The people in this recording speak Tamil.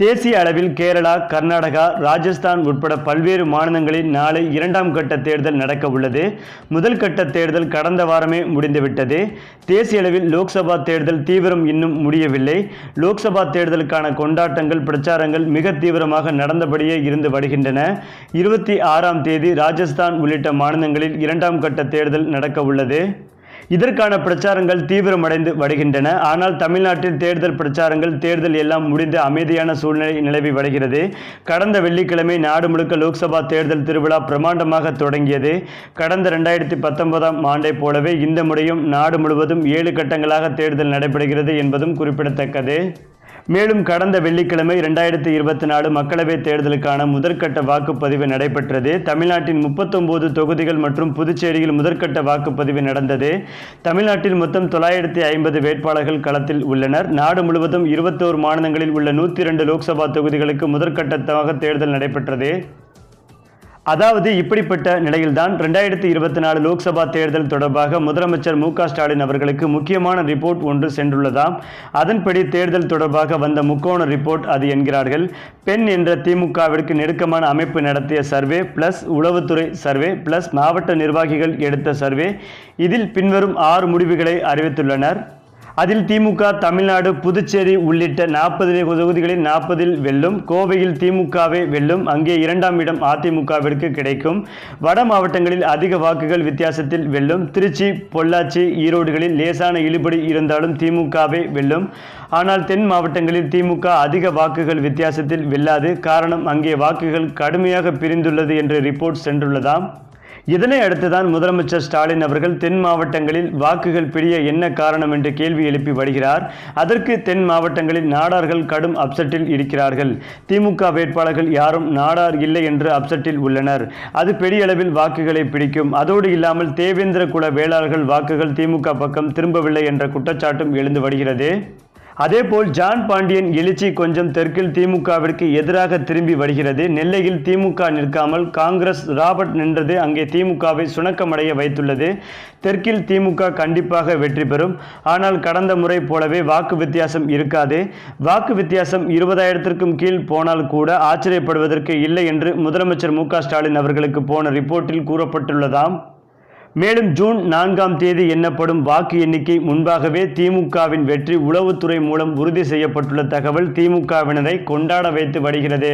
தேசிய அளவில் கேரளா கர்நாடகா ராஜஸ்தான் உட்பட பல்வேறு மாநிலங்களில் நாளை இரண்டாம் கட்ட தேர்தல் நடக்க உள்ளது முதல் கட்ட தேர்தல் கடந்த வாரமே முடிந்துவிட்டது. தேசிய அளவில் லோக்சபா தேர்தல் தீவிரம் இன்னும் முடியவில்லை. லோக்சபா தேர்தலுக்கான கொண்டாட்டங்கள் பிரச்சாரங்கள் மிக தீவிரமாக நடந்தபடியே இருந்து வருகின்றன. இருபத்தி ஆறாம் தேதி ராஜஸ்தான் உள்ளிட்ட மாநிலங்களில் இரண்டாம் கட்ட தேர்தல் நடக்க உள்ளது இதற்கான பிரச்சாரங்கள் தீவிரமடைந்து வருகின்றன. ஆனால் தமிழ்நாட்டில் தேர்தல் பிரச்சாரங்கள் தேர்தல் எல்லாம் முடிந்து அமைதியான சூழ்நிலை நிலவி வருகிறது. கடந்த வெள்ளிக்கிழமை நாடு முழுக்க லோக்சபா தேர்தல் திருவிழா பிரமாண்டமாக தொடங்கியது. கடந்த ரெண்டாயிரத்தி பத்தொன்பதாம் ஆண்டை போலவே இந்த முறையும் நாடு முழுவதும் ஏழு கட்டங்களாக தேர்தல் நடைபெறுகிறது என்பதும் குறிப்பிடத்தக்கது. மேலும் கடந்த வெள்ளிக்கிழமை இரண்டாயிரத்தி இருபத்தி நாலு மக்களவைத் தேர்தலுக்கான முதற்கட்ட வாக்குப்பதிவு நடைபெற்றது. தமிழ்நாட்டின் முப்பத்தொன்பது தொகுதிகள் மற்றும் புதுச்சேரியில் முதற்கட்ட வாக்குப்பதிவு நடந்தது. தமிழ்நாட்டில் மொத்தம் தொள்ளாயிரத்தி ஐம்பது வேட்பாளர்கள் களத்தில் உள்ளனர். நாடு முழுவதும் இருபத்தோரு மாநிலங்களில் உள்ள நூற்றி இரண்டு லோக்சபா தொகுதிகளுக்கு முதற்கட்டமாக தேர்தல் நடைபெற்றது. அதாவது இப்படிப்பட்ட நிலையில்தான் ரெண்டாயிரத்தி இருபத்தி நாலு லோக்சபா தேர்தல் தொடர்பாக முதலமைச்சர் மு ஸ்டாலின் அவர்களுக்கு முக்கியமான ரிப்போர்ட் ஒன்று சென்றுள்ளதாம். அதன்படி தேர்தல் தொடர்பாக வந்த முக்கோண ரிப்போர்ட் அது என்கிறார்கள். பெண் என்ற திமுகவிற்கு நெருக்கமான அமைப்பு நடத்திய சர்வே பிளஸ் உளவுத்துறை சர்வே பிளஸ் மாவட்ட நிர்வாகிகள் எடுத்த சர்வே இதில் பின்வரும் ஆறு முடிவுகளை அறிவித்துள்ளனர். அதில் திமுக தமிழ்நாடு புதுச்சேரி உள்ளிட்ட நாற்பது தொகுதிகளில் நாற்பதில் வெல்லும் கோவையில் திமுகவே வெல்லும் அங்கே இரண்டாம் இடம் அதிமுகவிற்கு கிடைக்கும். வட மாவட்டங்களில் அதிக வாக்குகள் வித்தியாசத்தில் வெல்லும் திருச்சி பொள்ளாச்சி ஈரோடுகளில் லேசான இழுபடி இருந்தாலும் திமுகவே வெல்லும். ஆனால் தென் மாவட்டங்களில் திமுக அதிக வாக்குகள் வித்தியாசத்தில் வெல்லாது. காரணம் அங்கே வாக்குகள் கடுமையாக பிரிந்துள்ளது என்று ரிப்போர்ட் சென்றுள்ளதாம். இதனை அடுத்துதான் முதலமைச்சர் ஸ்டாலின் அவர்கள் தென் மாவட்டங்களில் வாக்குகள் பிரிய என்ன காரணம் என்று கேள்வி எழுப்பி வருகிறார். அதற்கு தென் மாவட்டங்களில் நாடார்கள் கடும் அப்செட்டில் இருக்கிறார்கள். திமுக வேட்பாளர்கள் யாரும் நாடார் இல்லை என்று அப்செட்டில் உள்ளனர். அது பெரிய அளவில் வாக்குகளை பிடிக்கும். அதோடு இல்லாமல் தேவேந்திர குல வேளாளர்கள் வாக்குகள் திமுக பக்கம் திரும்பவில்லை என்ற குற்றச்சாட்டும் எழுந்து வருகிறது. அதேபோல் ஜான் பாண்டியன் எழுச்சி கொஞ்சம் தெற்கில் திமுகவிற்கு எதிராக திரும்பி வருகிறது. நெல்லையில் திமுக நிற்காமல் காங்கிரஸ் ராபர்ட் நின்றது. அங்கே திமுகவை சுணக்கமடைய வைத்துள்ளது. தெற்கில் திமுக கண்டிப்பாக வெற்றி பெறும். ஆனால் கடந்த முறை போலவே வாக்கு வித்தியாசம் இருக்காது. வாக்கு வித்தியாசம் இருபதாயிரத்திற்கும் கீழ் போனால் கூட ஆச்சரியப்படுவதற்கு இல்லை என்று முதலமைச்சர் மு க ஸ்டாலின் அவர்களுக்கு போன ரிப்போர்ட்டில் கூறப்பட்டுள்ளதாம். மேலும் ஜூன் நான்காம் தேதி எண்ணப்படும் வாக்கு எண்ணிக்கை முன்பாகவே திமுகவின் வெற்றி உளவுத்துறை மூலம் உறுதி செய்யப்பட்டுள்ள தகவல் திமுகவினரை கொண்டாட வைத்து வருகிறது.